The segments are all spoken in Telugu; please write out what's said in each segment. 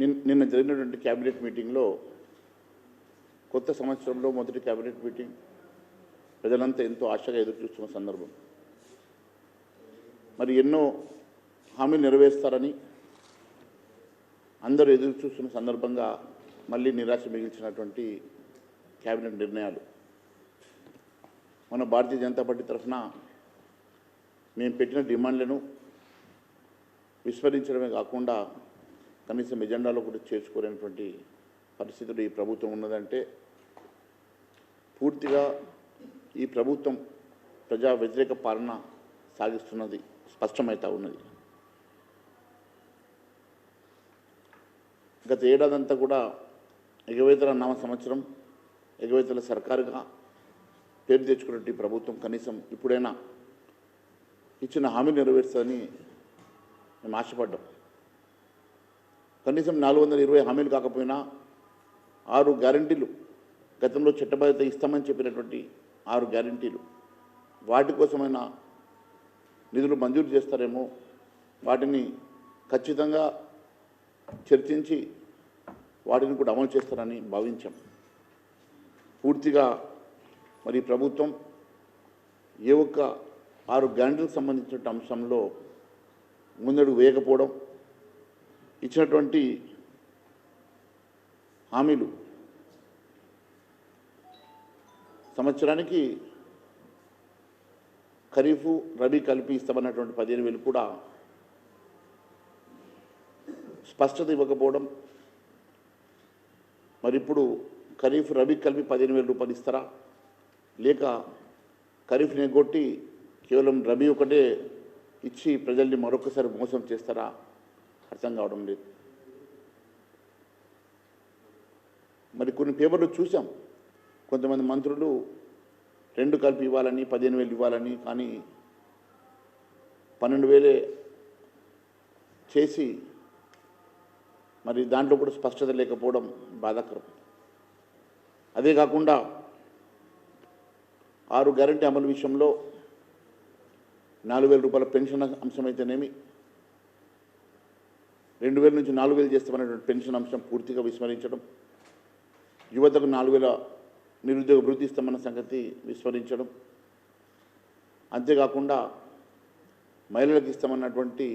నిన్ నిన్న జరిగినటువంటి క్యాబినెట్ మీటింగ్లో కొత్త సంవత్సరంలో మొదటి క్యాబినెట్ మీటింగ్ ప్రజలంతా ఎంతో ఆశగా ఎదురు చూస్తున్న సందర్భం. మరి ఎన్నో హామీలు నెరవేరుస్తారని అందరూ ఎదురు చూస్తున్న సందర్భంగా మళ్ళీ నిరాశ మిగిల్చినటువంటి క్యాబినెట్ నిర్ణయాలు. మన భారతీయ జనతా పార్టీ తరఫున మేము పెట్టిన డిమాండ్లను విస్మరించడమే కాకుండా కనీసం ఎజెండాలో కూడా చేర్చుకోలేనటువంటి పరిస్థితులు ఈ ప్రభుత్వం ఉన్నదంటే పూర్తిగా ఈ ప్రభుత్వం ప్రజా వ్యతిరేక పాలన సాగిస్తున్నది స్పష్టమవుతా ఉన్నది. గత ఏడాదంతా కూడా ఎగవేతల నామ సంవత్సరం ఎగవేతల సర్కారుగా పేరు తెచ్చుకున్నట్టు ప్రభుత్వం కనీసం ఇప్పుడైనా ఇచ్చిన హామీ నెరవేరుస్తుందని మేము ఆశపడ్డాం. కనీసం నాలుగు వందల ఇరవై హామీలు కాకపోయినా ఆరు గ్యారంటీలు గతంలో చట్టబద్ధత ఇస్తామని చెప్పినటువంటి ఆరు గ్యారంటీలు. వాటి కోసమైనా నిధులు మంజూరు చేస్తారేమో వాటిని ఖచ్చితంగా చర్చించి వాటిని కూడా అమలు చేస్తారని భావించాం. పూర్తిగా మరి ప్రభుత్వం ఏ ఒక్క ఆరు గ్యారంటీలకు సంబంధించిన అంశంలో ముందడుగు వేయకపోవడం ఇచ్చినటువంటి హామీలు సంవత్సరానికి ఖరీఫ్ రబీ కలిపి ఇస్తామన్నటువంటి పదిహేను వేలు కూడా స్పష్టత ఇవ్వకపోవడం మరి ఇప్పుడు ఖరీఫ్ రబీ కలిపి పదిహేను వేల రూపాయలు ఇస్తారా? లేక ఖరీఫ్ నెగ్గొట్టి కేవలం రబీ ఒకటే ఇచ్చి ప్రజల్ని మరొకసారి మోసం చేస్తారా? అర్థం కావడం లేదు. మరి కొన్ని పేపర్లు చూసాం. కొంతమంది మంత్రులు రెండు కలిపి ఇవ్వాలని పదిహేను వేలు ఇవ్వాలని కానీ పన్నెండు వేలే చేసి మరి దాంట్లో కూడా స్పష్టత లేకపోవడం బాధాకరం. అదే కాకుండా ఆరు గ్యారంటీ అమలు విషయంలో నాలుగు వేల రూపాయల పెన్షన్ అంశం అయితేనేమి రెండు వేల నుంచి నాలుగు వేలు చేస్తామనేటువంటి పెన్షన్ అంశం పూర్తిగా విస్మరించడం యువతకు నాలుగు వేల నిరుద్యోగ వృద్ధి ఇస్తామన్న సంగతి విస్మరించడం అంతేకాకుండా మహిళలకు ఇస్తామన్నటువంటి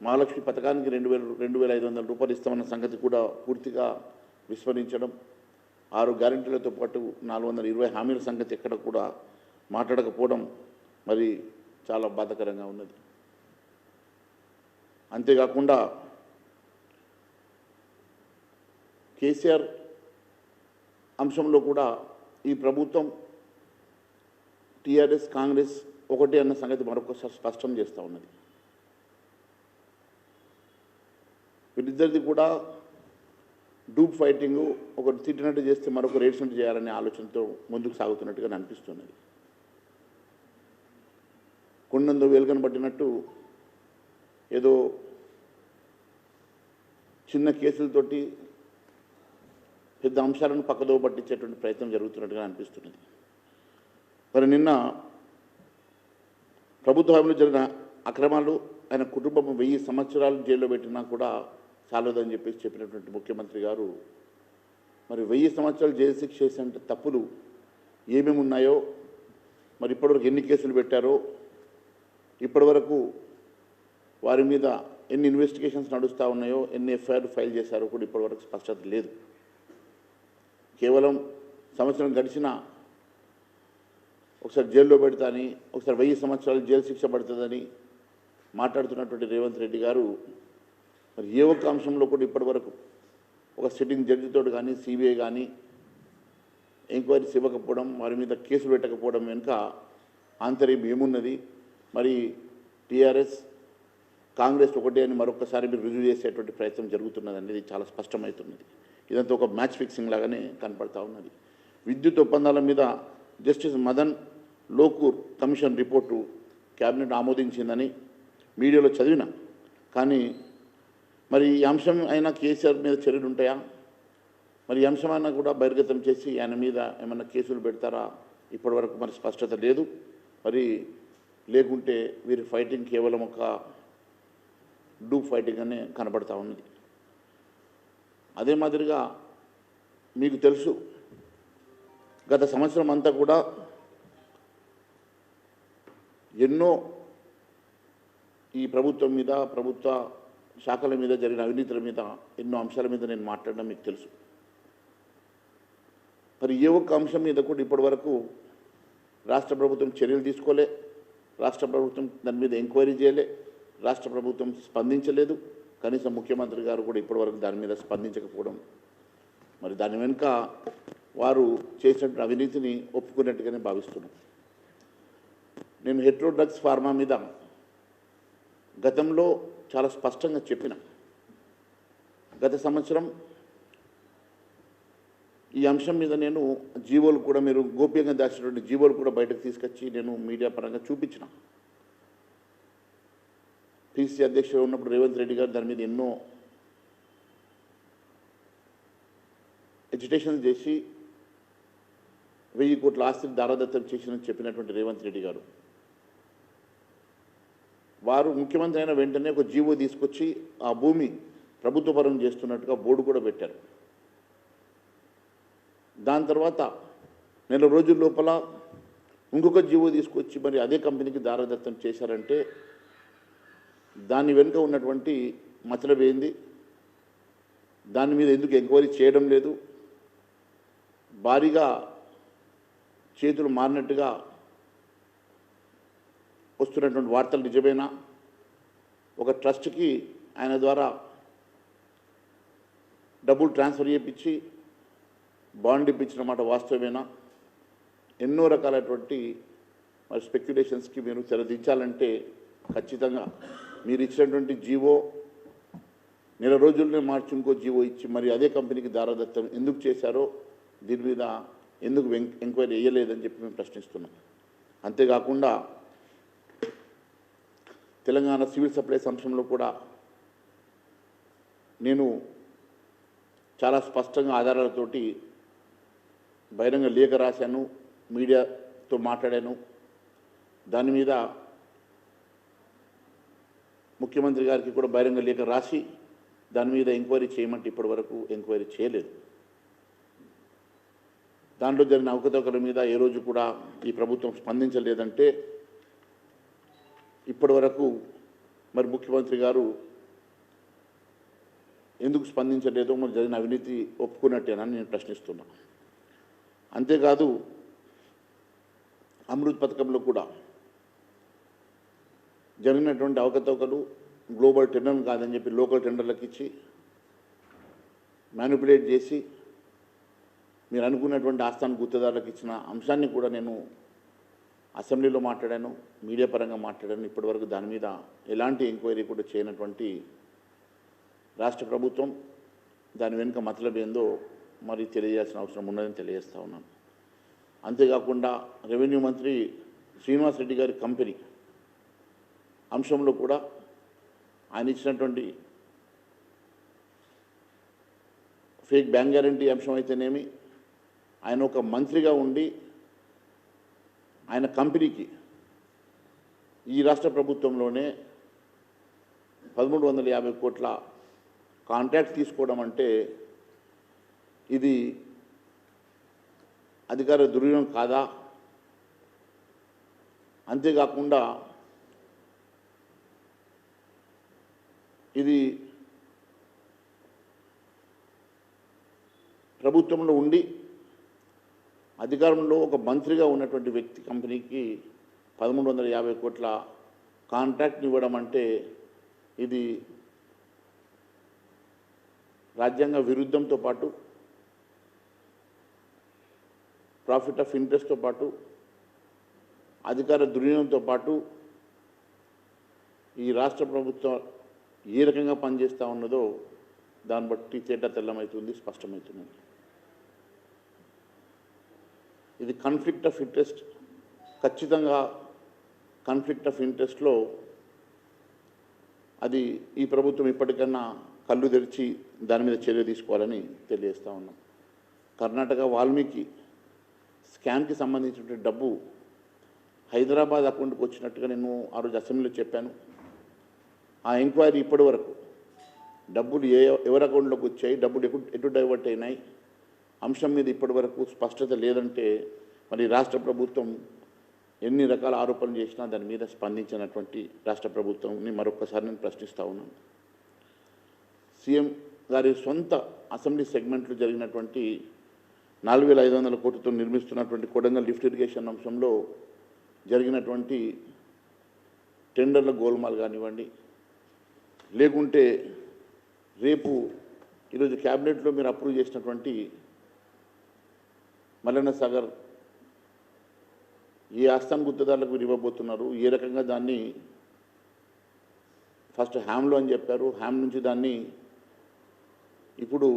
మహాలక్ష్మి పథకానికి రెండు వేల రెండు వేల ఐదు వందల రూపాయలు ఇస్తామన్న సంగతి కూడా పూర్తిగా విస్మరించడం ఆరు గ్యారెంటీలతో పాటు నాలుగు వందల ఇరవై హామీల సంగతి ఎక్కడ కూడా మాట్లాడకపోవడం మరి చాలా బాధాకరంగా ఉన్నది. అంతేకాకుండా కేసీఆర్ అంశంలో కూడా ఈ ప్రభుత్వం టీఆర్ఎస్ కాంగ్రెస్ ఒకటే అన్న సంగతి మరొకసారి స్పష్టం చేస్తూ ఉన్నది. వీరిద్దరిది కూడా డూప్ ఫైటింగ్ ఒకటి తిట్టినట్టు చేస్తే మరొక రేట్సినట్టు చేయాలనే ఆలోచనతో ముందుకు సాగుతున్నట్టుగా అనిపిస్తున్నది. కొండందో వేలుకను పట్టినట్టు ఏదో చిన్న కేసులతోటి పెద్ద అంశాలను పక్కదో పట్టించేటువంటి ప్రయత్నం జరుగుతున్నట్టుగా అనిపిస్తున్నది. మరి నిన్న ప్రభుత్వ హామీలో జరిగిన అక్రమాలు ఆయన కుటుంబం వెయ్యి సంవత్సరాలు జైల్లో పెట్టినా కూడా చాలదని చెప్పేసి చెప్పినటువంటి ముఖ్యమంత్రి గారు మరి వెయ్యి సంవత్సరాలు జైలు శిక్ష చేసిన తప్పులు ఏమేమి ఉన్నాయో మరి ఇప్పటివరకు ఎన్ని కేసులు పెట్టారో ఇప్పటివరకు వారి మీద ఎన్ని ఇన్వెస్టిగేషన్స్ నడుస్తూ ఉన్నాయో ఎన్ని ఎఫ్ఐఆర్ ఫైల్ చేశారో కూడా ఇప్పటివరకు స్పష్టత లేదు. కేవలం సంవత్సరం గడిచిన ఒకసారి జైల్లో పెడతాని ఒకసారి వెయ్యి సంవత్సరాలు జైలు శిక్ష పడుతుందని మాట్లాడుతున్నటువంటి రేవంత్ రెడ్డి గారు మరి ఏ ఒక్క అంశంలో కూడా ఇప్పటివరకు ఒక సిట్టింగ్ జడ్జితో కానీ సిబిఐ కానీ ఎంక్వైరీస్ ఇవ్వకపోవడం వారి మీద కేసులు పెట్టకపోవడం వెనుక ఆంతర్యం ఏమున్నది? మరి టీఆర్ఎస్ కాంగ్రెస్ ఒకటే అని మరొకసారి మీరు రుజువు చేసేటువంటి ప్రయత్నం జరుగుతున్నది అనేది చాలా స్పష్టమవుతున్నది. ఇదంతా ఒక మ్యాచ్ ఫిక్సింగ్ లాగానే కనపడతా ఉన్నది. విద్యుత్ ఒప్పందాల మీద justice Madan Lokur commission report cabinet ఆమోదించిందని మీడియాలో చదివిన. కానీ మరి ఈ అంశం అయినా కేసీఆర్ మీద చర్యలు ఉంటాయా? మరి ఈ అంశమైనా కూడా బహిర్గతం చేసి ఆయన మీద ఏమైనా కేసులు పెడతారా? ఇప్పటివరకు మరి స్పష్టత లేదు. మరి లేకుంటే వీరి ఫైటింగ్ కేవలం ఒక డూ ఫైటింగ్ అనే కనబడతా ఉన్నది. అదే మాదిరిగా మీకు తెలుసు గత సంవత్సరం అంతా కూడా ఎన్నో ఈ ప్రభుత్వం మీద ప్రభుత్వ శాఖల మీద జరిగిన అవినీతుల మీద ఎన్నో అంశాల మీద నేను మాట్లాడడం మీకు తెలుసు. మరి ఏ ఒక్క అంశం మీద కూడా ఇప్పటివరకు రాష్ట్ర ప్రభుత్వం చర్యలు తీసుకోలే రాష్ట్ర ప్రభుత్వం దాని మీద ఎంక్వైరీ చేయలే రాష్ట్ర ప్రభుత్వం స్పందించలేదు. కనీసం ముఖ్యమంత్రి గారు కూడా ఇప్పటివరకు దాని మీద స్పందించకపోవడం. మరి దాని వెనుక వారు చేసినటువంటి అవినీతిని ఒప్పుకున్నట్టుగానే భావిస్తున్నాం. నేను హెట్రోడ్రగ్స్ ఫార్మా మీద గతంలో చాలా స్పష్టంగా చెప్పిన. గత సంవత్సరం ఈ అంశం మీద నేను జీవోలు కూడా మీరు గోప్యంగా దాచినటువంటి జీవోలు కూడా బయటకు తీసుకొచ్చి నేను మీడియా పరంగా చూపించిన. పిసిసి అధ్యక్షుడు ఉన్నప్పుడు రేవంత్ రెడ్డి గారు దాని మీద ఎన్నో ఎడ్యుటేషన్ చేసి వెయ్యి కోట్ల ఆస్తిని దారాదత్తం చేసినని చెప్పినటువంటి రేవంత్ రెడ్డి గారు. వారు ముఖ్యమంత్రి అయిన వెంటనే ఒక జీవో తీసుకొచ్చి ఆ భూమి ప్రభుత్వపరం చేస్తున్నట్టుగా బోర్డు కూడా పెట్టారు. దాని తర్వాత నెల రోజుల లోపల ఇంకొక జీవో తీసుకొచ్చి మరి అదే కంపెనీకి దారదత్తం చేశారంటే దాని వెనుక ఉన్నటువంటి మతలబ్ ఏంది? దాని మీద ఎందుకు ఎంక్వైరీ చేయడం లేదు? భారీగా చేతులు మారినట్టుగా వస్తున్నటువంటి వార్తలు నిజమేనా? ఒక ట్రస్ట్కి ఆయన ద్వారా డబ్బులు ట్రాన్స్ఫర్ చేయించి బాండ్ ఇప్పించిన మాట వాస్తవమేనా? ఎన్నో రకాలైనటువంటి మరి స్పెక్యులేషన్స్కి మీరు తెరదించాలంటే ఖచ్చితంగా మీరు ఇచ్చినటువంటి జీవో నెల రోజుల్లోనే మార్చి ఇంకో జీవో ఇచ్చి మరి అదే కంపెనీకి దారదత్తం ఎందుకు చేశారో దీని మీద ఎందుకు ఎంక్వైరీ వేయలేదని చెప్పి మేము ప్రశ్నిస్తున్నాం. అంతేకాకుండా తెలంగాణ సివిల్ సప్లైస్ అంశంలో కూడా నేను చాలా స్పష్టంగా ఆధారాలతోటి బహిరంగ లేఖ రాశాను మీడియాతో మాట్లాడాను. దాని మీద ముఖ్యమంత్రి గారికి కూడా బహిరంగ లేఖ రాసి దాని మీద ఎంక్వైరీ చేయమంటే ఇప్పటివరకు ఎంక్వైరీ చేయలేదు. దాంట్లో జరిగిన అవకతవకల మీద ఏ రోజు కూడా ఈ ప్రభుత్వం స్పందించలేదంటే ఇప్పటివరకు మరి ముఖ్యమంత్రి గారు ఎందుకు స్పందించలేదో మరి జరిగిన అవినీతి ఒప్పుకున్నట్టేనని నేను ప్రశ్నిస్తున్నా. అంతేకాదు అమృత్ పథకంలో కూడా జరిగినటువంటి అవకతవకలు గ్లోబల్ టెండర్ కాదని చెప్పి లోకల్ టెండర్లకు ఇచ్చి మ్యానిపులేట్ చేసి మీరు అనుకున్నటువంటి ఆస్థాన గుర్తుదారులకు ఇచ్చిన అంశాన్ని కూడా నేను అసెంబ్లీలో మాట్లాడాను మీడియా పరంగా మాట్లాడాను. ఇప్పటివరకు దాని మీద ఎలాంటి ఎంక్వైరీ కూడా చేయనటువంటి రాష్ట్ర ప్రభుత్వం దాని వెనుక మతలబ్ ఏందో మరి తెలియజేయాల్సిన అవసరం ఉన్నదని తెలియజేస్తా ఉన్నాను. అంతేకాకుండా రెవెన్యూ మంత్రి శ్రీనివాస్ రెడ్డి గారి కంపెనీ అంశంలో కూడా ఆయన ఇచ్చినటువంటి ఫేక్ బ్యాంక్ గ్యారంటీ అంశం అయితేనేమి ఆయన ఒక మంత్రిగా ఉండి ఆయన కంపెనీకి ఈ రాష్ట్ర ప్రభుత్వంలోనే పదమూడు వందల యాభై కోట్ల కాంట్రాక్ట్ తీసుకోవడం అంటే ఇది అధికార దుర్వినియోగం కాదా? అంతేకాకుండా ఇది ప్రభుత్వంలో ఉండి అధికారంలో ఒక మంత్రిగా ఉన్నటువంటి వ్యక్తి కంపెనీకి పదమూడు వందల యాభై కోట్ల కాంట్రాక్ట్ని ఇవ్వడం అంటే ఇది రాజ్యాంగ విరుద్ధంతో పాటు ప్రాఫిట్ ఆఫ్ ఇంట్రెస్ట్తో పాటు అధికార దుర్వినియోగంతో పాటు ఈ రాష్ట్ర ప్రభుత్వం ఏ రకంగా పనిచేస్తూ ఉన్నదో దాన్ని బట్టి తేట తెల్లమవుతుంది స్పష్టమవుతుంది ఇది కాన్ఫ్లిక్ట్ ఆఫ్ ఇంట్రెస్ట్ ఖచ్చితంగా కాన్ఫ్లిక్ట్ ఆఫ్ ఇంట్రెస్ట్లో అది ఈ ప్రభుత్వం ఇప్పటికన్నా కళ్ళు తెరిచి దాని మీద చర్య తీసుకోవాలని తెలియజేస్తూ ఉన్నాం. కర్ణాటక వాల్మీకి స్కామ్కి సంబంధించినటువంటి డబ్బు హైదరాబాద్ అకౌంట్కి వచ్చినట్టుగా నేను ఆ రోజు అసెంబ్లీలో చెప్పాను. ఆ ఎంక్వైరీ ఇప్పటి వరకు. డబ్బులు ఏ ఎవరి అకౌంట్లోకి వచ్చాయి డబ్బులు ఎటు ఎటు డైవర్ట్ అయినాయి అంశం మీద ఇప్పటి వరకు స్పష్టత లేదంటే మరి రాష్ట్ర ప్రభుత్వం ఎన్ని రకాల ఆరోపణలు చేసినా దాని మీద స్పందించినటువంటి రాష్ట్ర ప్రభుత్వంని మరొకసారి నేను ప్రశ్నిస్తూ ఉన్నాను. సీఎం గారి సొంత అసెంబ్లీ సెగ్మెంట్లో జరిగినటువంటి నాలుగు వేల ఐదు వందల కోట్లతో నిర్మిస్తున్నటువంటి కొడంగల్ లిఫ్ట్ ఇరిగేషన్ అంశంలో జరిగినటువంటి టెండర్ల గోల్మాల్ కానివ్వండి లేకుంటే రేపు ఈరోజు క్యాబినెట్లో మీరు అప్రూవ్ చేసినటువంటి మల్లన్న సాగర్ ఏ ఆస్థాన్ గుత్తదారులకు మీరు ఇవ్వబోతున్నారు ఏ రకంగా దాన్ని ఫస్ట్ హ్యామ్లో అని చెప్పారు హ్యామ్ నుంచి దాన్ని ఇప్పుడు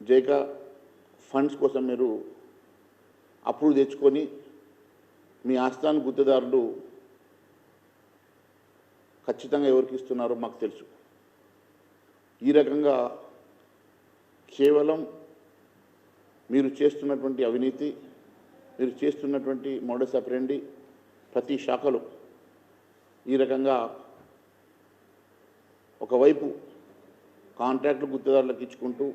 జైకా ఫండ్స్ కోసం మీరు అప్రూవ్ తెచ్చుకొని మీ ఆస్థాన్ గుత్తదారులు ఖచ్చితంగా ఎవరికి ఇస్తున్నారో మాకు తెలుసు. ఈ రకంగా కేవలం మీరు చేస్తున్నటువంటి అవినీతి మీరు చేస్తున్నటువంటి మోడస్ అప్రెండి ప్రతి శాఖలో ఈ రకంగా ఒకవైపు కాంట్రాక్టులు గుత్తదారులకు ఇచ్చుకుంటూ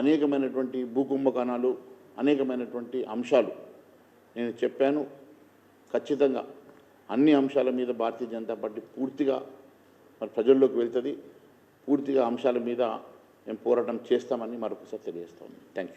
అనేకమైనటువంటి భూకుంభకణాలు అనేకమైనటువంటి అంశాలు నేను చెప్పాను. ఖచ్చితంగా అన్ని అంశాల మీద భారతీయ జనతా పార్టీ పూర్తిగా మరి ప్రజల్లోకి వెళ్తుంది. పూర్తిగా అంశాల మీద మేము పోరాటం చేస్తామని మరొకసారి తెలియజేస్తాం థ్యాంక్ యూ